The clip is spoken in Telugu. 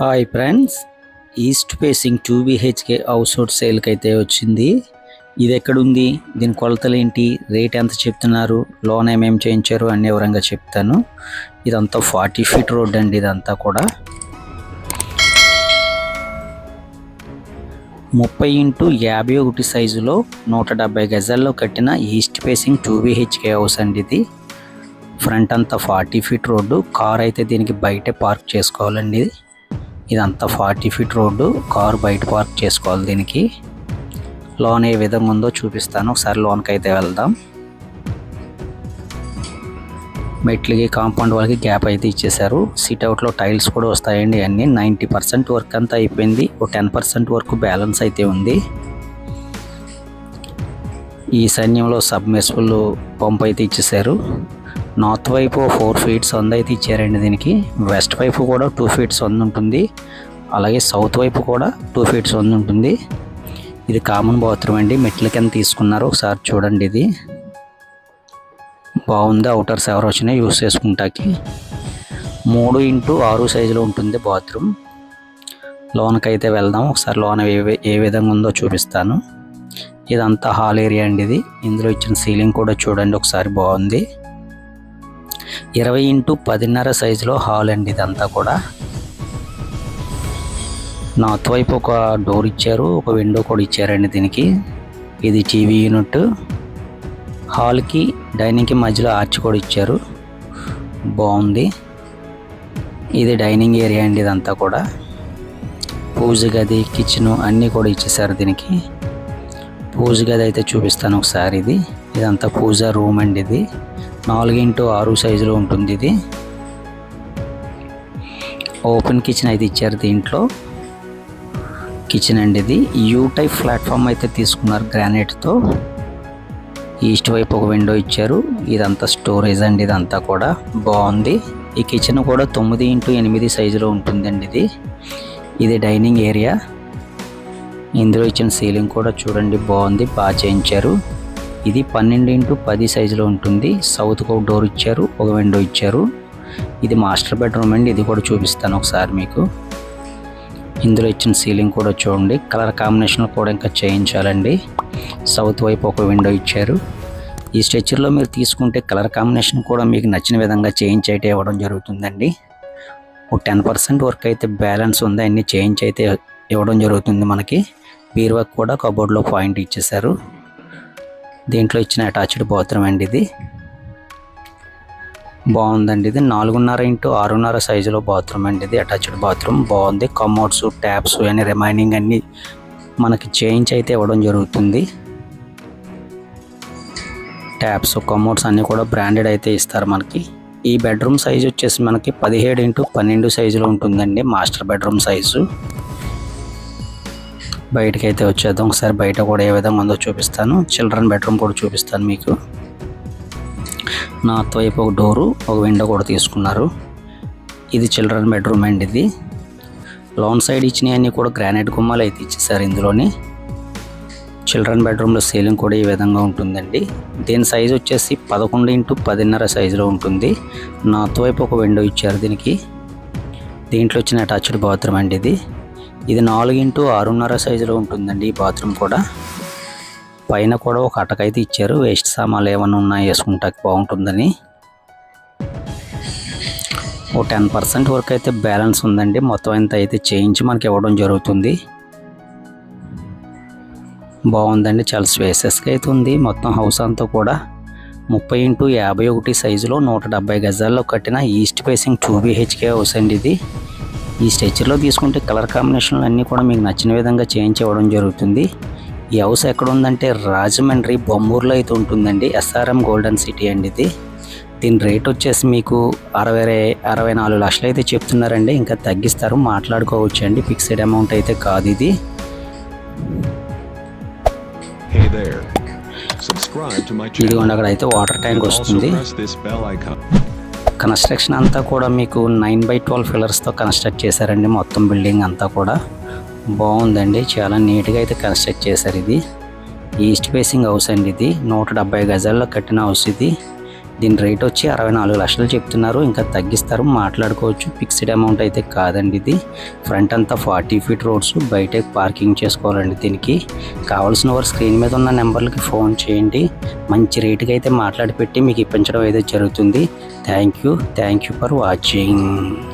Hi friends east facing two BHK house hold సేల్కి అయితే వచ్చింది. ఇది ఎక్కడుంది? దీని కొలతలు ఏంటి రేట్ ఎంత చెప్తున్నారు? లోన్ ఏమేమి చేయించారు అన్ని వివరంగా చెప్తాను. ఇదంతా ఫార్టీ ఫీట్ రోడ్ అండి ఇదంతా కూడా. ముప్పై ఇంటూ యాభై ఒకటి సైజులో నూట డెబ్బై గజాల్లో కట్టిన east facing two BHK house అండి ఇది. ఫ్రంట్ అంతా ఫార్టీ ఫీట్ రోడ్డు కార్ అయితే దీనికి బయటే పార్క్ చేసుకోవాలండి. ఇదంతా ఫార్టీ ఫీట్ రోడ్డు. కార్ బయట పార్క్ చేసుకోవాలి దీనికి. లోన్ ఏ విధంగా ఉందో చూపిస్తాను. ఒకసారి లోన్కి అయితే వెళ్దాం. మెట్లకి కాంపౌండ్ వాళ్ళకి గ్యాప్ అయితే ఇచ్చేశారు. సిట్ అవుట్లో టైల్స్ కూడా వస్తాయండి అన్నీ. నైంటీ పర్సెంట్ వర్క్ అంతా అయిపోయింది. ఒక టెన్ పర్సెంట్ వరకు బ్యాలెన్స్ అయితే ఉంది. ఈ సైన్యంలో సబ్మెర్సిబుల్ పంప్ అయితే ఇచ్చేశారు. నార్త్ వైపు ఫోర్ ఫీట్స్ సొంద అయితే ఇచ్చారండి దీనికి. వెస్ట్ వైపు కూడా టూ ఫీట్స్ సొంద ఉంటుంది. అలాగే సౌత్ వైపు కూడా టూ ఫీట్స్ సొంద ఉంటుంది. ఇది కామన్ బాత్రూమ్ అండి. మెట్ల కింద తీసుకున్నారు. ఒకసారి చూడండి ఇది. బాగుంది? అవుటర్స్ ఎవరు వచ్చినా యూస్ చేసుకుంటాకి. మూడు ఇంటూ ఆరు సైజులో ఉంటుంది బాత్రూమ్ లోనకైతే అయితే వెళ్దాం. ఒకసారి లోన ఏ విధంగా ఉందో చూపిస్తాను. ఇదంతా హాల్ ఏరియా అండి ఇది. ఇందులో ఇచ్చిన సీలింగ్ కూడా చూడండి. ఒకసారి బాగుంది. ఇరవై ఇంటూ పదిన్నర సైజులో హాల్ అండి ఇదంతా కూడా. నార్త్ వైపు ఒక డోర్ ఇచ్చారు ఒక విండో కూడా ఇచ్చారండి దీనికి. ఇది టీవీ యూనిట్. హాల్కి డైనింగ్కి మధ్యలో ఆర్చ్ కూడా ఇచ్చారు. బాగుంది. ఇది డైనింగ్ ఏరియా అండి ఇదంతా కూడా. పూజ గది కిచెన్ అన్నీ కూడా ఇచ్చేసారు దీనికి. పూజ గది అయితే చూపిస్తాను ఒకసారి ఇది. ఇదంతా పూజ రూమ్ అండి ఇది. నాలుగు ఇంటూ ఆరు సైజులో ఉంటుంది ఇది. ఓపెన్ కిచెన్ అయితే ఇచ్చారు దీంట్లో. కిచెన్ అండి ఇది. యూ టైప్ ప్లాట్ఫామ్ అయితే తీసుకున్నారు గ్రానైట్తో. ఈస్ట్ వైపు ఒక విండో ఇచ్చారు. ఇదంతా స్టోరేజ్ అండి ఇదంతా కూడా. బాగుంది. ఈ కిచెన్ కూడా తొమ్మిది ఇంటూ ఎనిమిది సైజులో ఉంటుందండి ఇది. ఇది డైనింగ్ ఏరియా. ఇందులో ఇచ్చిన సీలింగ్ కూడా చూడండి బాగుంది. బాగా చేయించారు. ఇది పన్నెండు ఇంటూ పది సైజులో ఉంటుంది. సౌత్కి ఒక డోర్ ఇచ్చారు ఒక విండో ఇచ్చారు. ఇది మాస్టర్ బెడ్రూమ్ అండి ఇది కూడా చూపిస్తాను ఒకసారి మీకు. ఇందులో ఇచ్చిన సీలింగ్ కూడా చూడండి కలర్ కాంబినేషన్ కూడా ఇంకా చేయించాలండి. సౌత్ వైపు ఒక విండో ఇచ్చారు. ఈ స్ట్రెచర్లో మీరు తీసుకుంటే కలర్ కాంబినేషన్ కూడా మీకు నచ్చిన విధంగా చేంజ్ అయితే ఇవ్వడం జరుగుతుందండి. ఒక టెన్ పర్సెంట్ వర్క్ అయితే బ్యాలెన్స్ ఉంది అన్ని చేంజ్ అయితే ఇవ్వడం జరుగుతుంది మనకి. బీరువాకి కూడా కబోర్డ్లో పాయింట్ ఇచ్చేసారు దీంట్లో ఇచ్చిన అటాచ్డ్ బాత్రూమ్ అండి ఇది. బాగుందండి ఇది. నాలుగున్నర ఇంటూ ఆరున్నర సైజులో బాత్రూమ్ అండి ఇది అటాచ్డ్ బాత్రూమ్. బాగుంది. కమోడ్స్ ట్యాప్స్ అన్ని రిమైనింగ్ అన్నీ మనకి చేంజ్ అయితే ఇవ్వడం జరుగుతుంది. ట్యాప్స్ కమోడ్స్ అన్నీ కూడా బ్రాండెడ్ అయితే ఇస్తారు మనకి. ఈ బెడ్రూమ్ సైజ్ వచ్చేసి మనకి పదిహేడు ఇంటూ పన్నెండు సైజులో ఉంటుందండి మాస్టర్ బెడ్రూమ్ సైజు. బయటకి అయితే వచ్చేద్దాం. ఒకసారి బయట కూడా ఏ విధంగా ఉందో చూపిస్తాను. చిల్డ్రన్ బెడ్రూమ్ కూడా చూపిస్తాను మీకు. నార్త్ వైపు ఒక డోరు ఒక విండో కూడా తీసుకున్నారు. ఇది చిల్డ్రన్ బెడ్రూమ్ అండి ఇది. లోన్ సైడ్ ఇచ్చినవన్నీ కూడా గ్రానైట్ గుమ్మాలు అయితే ఇచ్చేసారు ఇందులోని. చిల్డ్రన్ బెడ్రూమ్లో సీలింగ్ కూడా ఈ విధంగా ఉంటుందండి. దీని సైజ్ వచ్చేసి పదకొండు ఇంటూ పదిన్నర సైజులో ఉంటుంది. నార్త్ వైపు ఒక విండో ఇచ్చారు దీనికి. దీంట్లో వచ్చిన అటాచ్డ్ బాత్రూమ్ అండి ఇది. ఇది నాలుగు ఇంటూ ఆరున్నర సైజులో ఉంటుందండి ఈ బాత్రూమ్ కూడా. పైన కూడా ఒక అటకైతే ఇచ్చారు. వేస్ట్ సామాన్లు ఏమైనా ఉన్నాయి వేసుకుంటాకి బాగుంటుందని. ఓ టెన్ పర్సెంట్ వరకు అయితే బ్యాలెన్స్ ఉందండి. మొత్తం ఎంత అయితే చేయించి మనకి ఇవ్వడం జరుగుతుంది. బాగుందండి. చాలా స్పేసెస్గా అయితే ఉంది. మొత్తం హౌస్ అంతా కూడా ముప్పై ఇంటూ యాభై ఒకటి సైజులో నూట డెబ్బై గజాల్లో కట్టిన east facing two BHK house అండి ఇది. ఈ స్ట్రెచర్లో తీసుకుంటే కలర్ కాంబినేషన్లు అన్నీ కూడా మీకు నచ్చిన విధంగా చేంజ్ ఇవ్వడం జరుగుతుంది. ఈ హౌస్ ఎక్కడ ఉందంటే రాజమండ్రి బొమ్మూరులో అయితే ఉంటుందండి. ఎస్ఆర్ఎం గోల్డెన్ సిటీ అండి ఇది. దీని రేట్ వచ్చేసి మీకు అరవై అరవై నాలుగు లక్షలు అయితే చెప్తున్నారండి. ఇంకా తగ్గిస్తారు మాట్లాడుకోవచ్చు అండి. ఫిక్స్డ్ అమౌంట్ అయితే కాదు ఇది. ఇదిగోండి అక్కడ అయితే వాటర్ ట్యాంక్ వస్తుంది. కన్స్ట్రక్షన్ అంతా కూడా మీకు నైన్ బై ట్వెల్వ్ ఫిల్లర్స్తో కన్స్ట్రక్ట్ చేశారండి మొత్తం బిల్డింగ్ అంతా కూడా. బాగుందండి చాలా నీట్గా అయితే కన్స్ట్రక్ట్ చేశారు ఇది. ఈస్ట్ ఫేసింగ్ హౌస్ అండి ఇది. నూట డెబ్బై గజాల్లో కట్టిన హౌస్ ఇది. దీని రేట్ వచ్చి అరవై నాలుగు లక్షలు చెప్తున్నారు. ఇంకా తగ్గిస్తారు. మాట్లాడుకోవచ్చు. ఫిక్స్డ్ అమౌంట్ అయితే కాదండి ఇది. ఫ్రంట్ అంతా ఫార్టీ ఫీట్ రోడ్స్ బయట పార్కింగ్ చేసుకోవాలండి దీనికి. కావాల్సిన వారు స్క్రీన్ మీద ఉన్న నెంబర్లకి ఫోన్ చేయండి. మంచి రేటుకి అయితే మాట్లాడి పెట్టి మీకు ఇప్పించడం అయితే జరుగుతుంది. Thank you thank you for watching